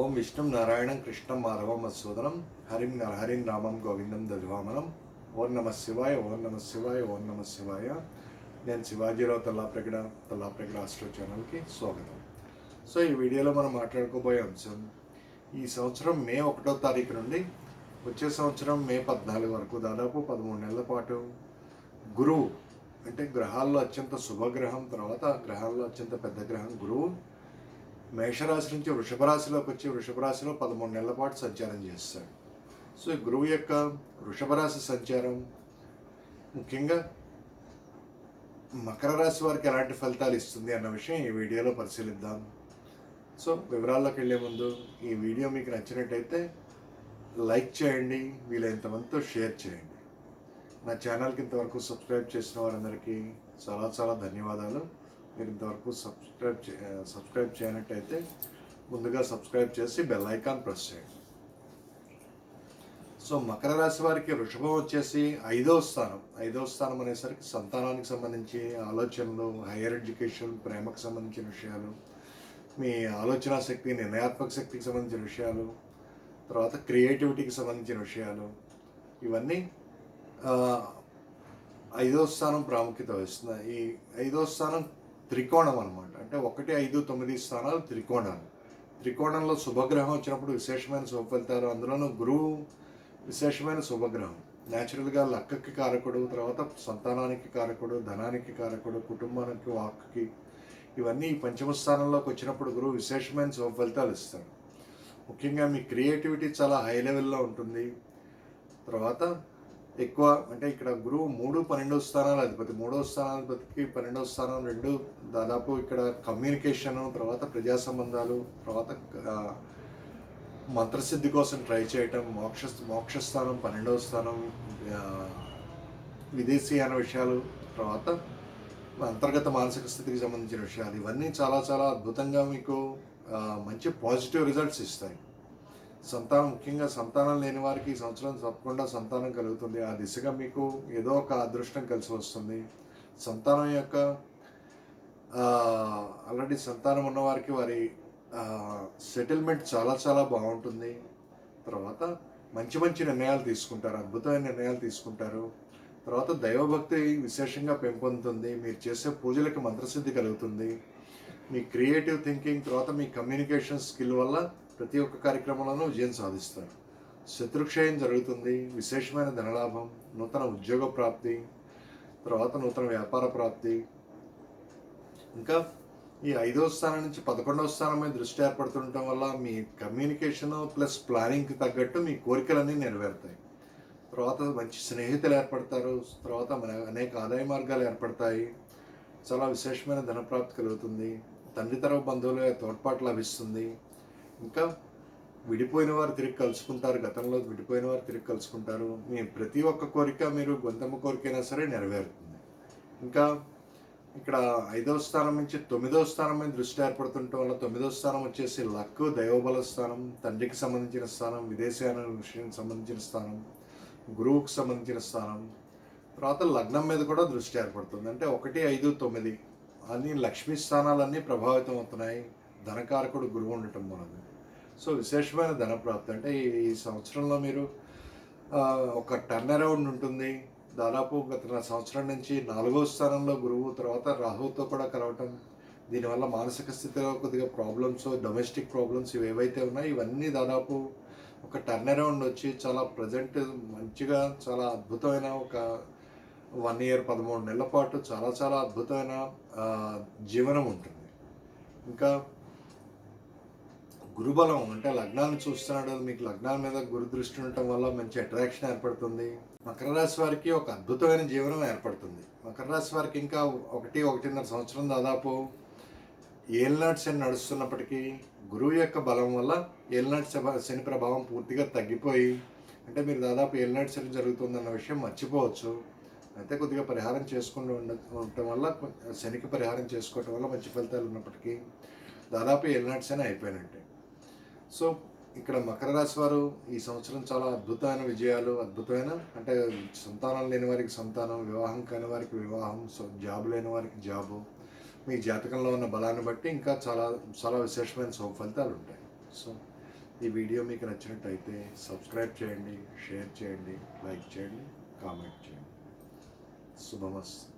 ఓం విష్ణుం నారాయణం కృష్ణం మాధవం మధుసూదనం హరిం నర హరిం రామం గోవిందం దధ్వామనం ఓం నమ శివాయ ఓం నమ శివాయ ఓం నమ శివాయ. నేను శివాజీరావు తల్లాప్రగడ తల్లాప్రగడ ఆస్ట్రో ఛానల్కి స్వాగతం. సో ఈ వీడియోలో మనం మాట్లాడుకోబోయే అంశం ఈ సంవత్సరం మే ఒకటో తారీఖు నుండి వచ్చే సంవత్సరం మే పద్నాలుగు వరకు దాదాపు పదమూడు నెలల పాటు గురువు అంటే గ్రహాల్లో అత్యంత శుభగ్రహం తర్వాత గ్రహాల్లో అత్యంత పెద్ద గ్రహం గురువు మేషరాశి నుంచి వృషభరాశిలోకి వచ్చి వృషభరాశిలో పదమూడు నెలల పాటు సంచారం చేస్తాడు. సో గురువు యొక్క వృషభరాశి సంచారం ముఖ్యంగా మకర రాశి వారికి ఎలాంటి ఫలితాలు ఇస్తుంది అన్న విషయం ఈ వీడియోలో పరిశీలిద్దాం. సో వివరాల్లోకి వెళ్ళే ముందు ఈ వీడియో మీకు నచ్చినట్టయితే లైక్ చేయండి వీలైనంత మందితో షేర్ చేయండి. నా ఛానల్కి ఇంతవరకు సబ్స్క్రైబ్ చేసిన వారందరికీ చాలా చాలా ధన్యవాదాలు. మీరు ఇంతవరకు సబ్స్క్రైబ్ చే సబ్స్క్రైబ్ చేయనట్టయితే ముందుగా సబ్స్క్రైబ్ చేసి బెల్ ఐకాన్ ప్రెస్ చేయండి. సో మకర రాశి వారికి వృషభం వచ్చేసి ఐదవ స్థానం. ఐదవ స్థానం అనేసరికి సంతానానికి సంబంధించి ఆలోచనలు హైయర్ ఎడ్యుకేషన్ ప్రేమకు సంబంధించిన విషయాలు మీ ఆలోచన శక్తి నిర్ణయాత్మక శక్తికి సంబంధించిన విషయాలు తర్వాత క్రియేటివిటీకి సంబంధించిన విషయాలు ఇవన్నీ ఐదో స్థానం ప్రాముఖ్యత వహిస్తుంది ఈ ఐదో స్థానం త్రికోణం అనమాట అంటే ఒకటి ఐదు తొమ్మిది స్థానాలు త్రికోణాలు. త్రికోణంలో శుభగ్రహం వచ్చినప్పుడు విశేషమైన శుభ ఫలితాలు అందులోనూ గురువు విశేషమైన శుభగ్రహం. న్యాచురల్గా లక్కకి కారకుడు తర్వాత సంతానానికి కారకుడు ధనానికి కారకుడు కుటుంబానికి వాక్కి. ఇవన్నీ పంచమ స్థానంలోకి వచ్చినప్పుడు గురువు విశేషమైన శుభ ఫలితాలు ఇస్తాడు ముఖ్యంగా మీ క్రియేటివిటీ చాలా హై లెవెల్లో ఉంటుంది. తర్వాత ఎక్కువ అంటే ఇక్కడ గురువు మూడు పన్నెండో స్థానాలు అధిపతి. మూడో స్థానాధిపతికి పన్నెండో స్థానం రెండు దాదాపు ఇక్కడ కమ్యూనికేషన్ తర్వాత ప్రజా సంబంధాలు తర్వాత మంత్రసిద్ధి కోసం ట్రై చేయటం మోక్ష మోక్షస్థానం పన్నెండవ స్థానం విదేశీయాన విషయాలు తర్వాత అంతర్గత మానసిక స్థితికి సంబంధించిన విషయాలు. ఇవన్నీ చాలా చాలా అద్భుతంగా మీకు మంచి పాజిటివ్ రిజల్ట్స్ ఇస్తాయి. సంతానం ముఖ్యంగా సంతానం లేని వారికి ఈ సంవత్సరం తప్పకుండా సంతానం కలుగుతుంది. ఆ దిశగా మీకు ఏదో ఒక అదృష్టం కలిసి వస్తుంది. సంతానం యొక్క ఆల్రెడీ సంతానం ఉన్నవారికి వారి సెటిల్మెంట్ చాలా చాలా బాగుంటుంది. తర్వాత మంచి మంచి నిర్ణయాలు తీసుకుంటారు అద్భుతమైన నిర్ణయాలు తీసుకుంటారు. తర్వాత దైవభక్తి విశేషంగా పెంపొందుతుంది. మీరు చేసే పూజలకు మంత్రసిద్ధి కలుగుతుంది. మీ క్రియేటివ్ థింకింగ్ తర్వాత మీ కమ్యూనికేషన్ స్కిల్ వల్ల ప్రతి ఒక్క కార్యక్రమంలోనూ విజయం సాధిస్తారు. శత్రుక్షయం జరుగుతుంది విశేషమైన ధనలాభం నూతన ఉద్యోగ ప్రాప్తి తర్వాత నూతన వ్యాపార ప్రాప్తి. ఇంకా ఈ ఐదవ స్థానం నుంచి పదకొండవ స్థానం మీద దృష్టి ఏర్పడుతుండటం వల్ల మీ కమ్యూనికేషన్ ప్లస్ ప్లానింగ్కి తగ్గట్టు మీ కోరికలన్నీ నెరవేరుతాయి. తర్వాత మంచి స్నేహితులు ఏర్పడతారు తర్వాత మన అనేక ఆదాయ మార్గాలు ఏర్పడతాయి. చాలా విశేషమైన ధనప్రాప్తి కలుగుతుంది. తండ్రి తరపు బంధువుల తోడ్పాటు లభిస్తుంది. ఇంకా విడిపోయిన వారు తిరిగి కలుసుకుంటారు గతంలో విడిపోయిన వారు తిరిగి కలుసుకుంటారు. మీ ప్రతి ఒక్క కోరిక మీరు గొంతమ్మ కోరికైనా సరే నెరవేరుతుంది. ఇంకా ఇక్కడ ఐదవ స్థానం నుంచి తొమ్మిదవ స్థానం మీద దృష్టి ఏర్పడుతుండటం వల్ల తొమ్మిదవ స్థానం వచ్చేసి లక్ దైవబల స్థానం తండ్రికి సంబంధించిన స్థానం విదేశీయాన విషయానికి సంబంధించిన స్థానం గురువుకు సంబంధించిన స్థానం. తర్వాత లగ్నం మీద కూడా దృష్టి ఏర్పడుతుంది. అంటే ఒకటి ఐదు తొమ్మిది అన్ని లక్ష్మీ స్థానాలన్నీ ప్రభావితం అవుతున్నాయి. ధనకారకుడు గురువు ఉండటం మూలంగా. సో విశేషమైన ధనప్రాప్తి అంటే ఈ సంవత్సరంలో మీరు ఒక టర్న్ అరౌండ్ ఉంటుంది. దాదాపు గత సంవత్సరం నుంచి నాలుగో స్థానంలో గురువు తర్వాత రాహుతో కూడా కలవటం. దీనివల్ల మానసిక స్థితిలో కొద్దిగా ప్రాబ్లమ్స్ డొమెస్టిక్ ప్రాబ్లమ్స్ ఇవి ఏవైతే ఉన్నాయో ఇవన్నీ దాదాపు ఒక టర్న్ అరౌండ్ వచ్చి చాలా ప్రజెంట్ మంచిగా చాలా అద్భుతమైన ఒక వన్ ఇయర్ పదమూడు నెలల పాటు చాలా చాలా అద్భుతమైన జీవనం ఉంటుంది. ఇంకా గురుబలం అంటే లగ్నాన్ని చూస్తున్నాడు మీకు లగ్నాల మీద గురు దృష్టి ఉండటం వల్ల మంచి అట్రాక్షన్ ఏర్పడుతుంది. మకర రాశి వారికి ఒక అద్భుతమైన జీవనం ఏర్పడుతుంది. మకర రాశి వారికి ఇంకా ఒకటి ఒకటిన్నర సంవత్సరం దాదాపు ఏళ్ళనాటి శని నడుస్తున్నప్పటికీ గురువు యొక్క బలం వల్ల ఏలినాటి శని ప్రభావం పూర్తిగా తగ్గిపోయి అంటే మీరు దాదాపు ఏలినాటి శని జరుగుతుందన్న విషయం మర్చిపోవచ్చు. అయితే కొద్దిగా పరిహారం చేసుకుంటూ ఉండ ఉండటం వల్ల శనికి పరిహారం చేసుకోవటం వల్ల మంచి ఫలితాలు ఉన్నప్పటికీ దాదాపు ఏలినాటి శని అయిపోయినట్టే. సో ఇక్కడ మకర రాశి వారు ఈ సంవత్సరం చాలా అద్భుతమైన విజయాలు అద్భుతమైన అంటే సంతానం లేని వారికి సంతానం వివాహం కాని వారికి వివాహం సో జాబ్ లేని వారికి జాబు మీ జాతకంలో ఉన్న బలాన్ని బట్టి ఇంకా చాలా చాలా విశేషమైన శుభ ఫలితాలు ఉంటాయి. సో ఈ వీడియో మీకు నచ్చినట్టయితే సబ్స్క్రైబ్ చేయండి షేర్ చేయండి లైక్ చేయండి కామెంట్ చేయండి. శుభమస్తు.